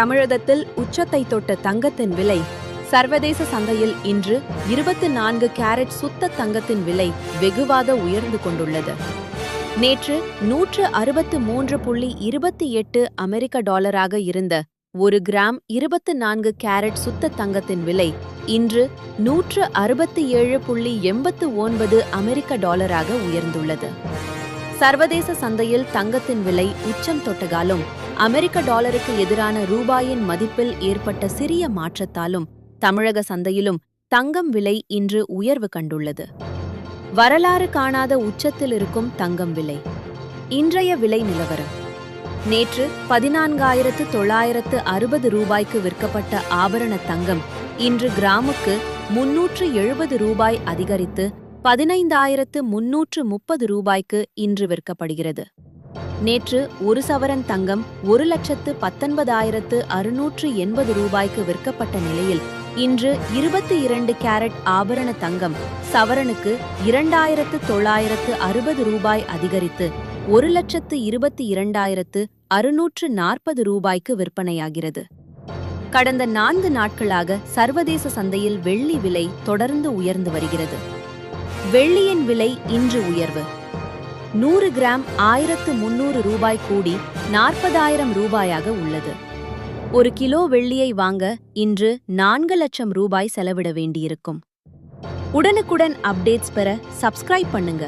தமிழகத்தில் உச்சத்தை தொட்ட தங்கத்தின் விலை சர்வதேச சந்தையில் இன்று இருபத்தி நான்கு கேரட் சுத்த தங்கத்தின் விலை வெகுவாக உயர்ந்து கொண்டுள்ளது. நேற்று நூற்று அறுபத்து மூன்று புள்ளி இருபத்தி எட்டு அமெரிக்க டாலராக இருந்த ஒரு கிராம் இருபத்து நான்கு கேரட் சுத்த தங்கத்தின் விலை இன்று நூற்று அறுபத்தி ஏழு புள்ளி எண்பத்து ஒன்பது அமெரிக்க டாலராக உயர்ந்துள்ளது. சர்வதேச சந்தையில் தங்கத்தின் விலை உச்சம் தொட்டகாலும் அமெரிக்க டாலருக்கு எதிரான ரூபாயின் மதிப்பில் ஏற்பட்ட சிறிய மாற்றத்தாலும் தமிழக சந்தையிலும் தங்கம் விலை இன்று உயர்வு கண்டுள்ளது. வரலாறு காணாத உச்சத்தில் இருக்கும் தங்கம் விலை. இன்றைய விலை நிலவரம். நேற்று பதினான்காயிரத்து தொள்ளாயிரத்து அறுபது ரூபாய்க்கு விற்கப்பட்ட ஆபரண தங்கம் இன்று கிராமுக்கு முன்னூற்று எழுபது ரூபாய் அதிகரித்து பதினைந்தாயிரத்து முன்னூற்று முப்பது ரூபாய்க்கு இன்று விற்கப்படுகிறது. நேற்று ஒரு சவரன் தங்கம் ஒரு லட்சத்து பத்தொன்பதாயிரத்து அறுநூற்று எண்பது ரூபாய்க்கு விற்கப்பட்ட நிலையில் இன்று இருபத்தி இரண்டு கேரட் ஆபரண தங்கம் சவரனுக்கு இரண்டாயிரத்து தொள்ளாயிரத்து அறுபது ரூபாய் அதிகரித்து ஒரு லட்சத்து இருபத்தி இரண்டாயிரத்து அறுநூற்று நாற்பது ரூபாய்க்கு விற்பனையாகிறது. கடந்த நான்கு நாட்களாக சர்வதேச சந்தையில் வெள்ளி விலை தொடர்ந்து உயர்ந்து வருகிறது. வெள்ளியின் விலை இன்று உயர்வு. நூறு கிராம் ஆயிரத்து முன்னூறு ரூபாய் கூடி நாற்பதாயிரம் ரூபாயாக உள்ளது. ஒரு கிலோ வெள்ளியை வாங்க இன்று நான்கு லட்சம் ரூபாய் செலவிட வேண்டியிருக்கும். உடனுக்குடன் அப்டேட்ஸ் பெற சப்ஸ்கிரைப் பண்ணுங்க.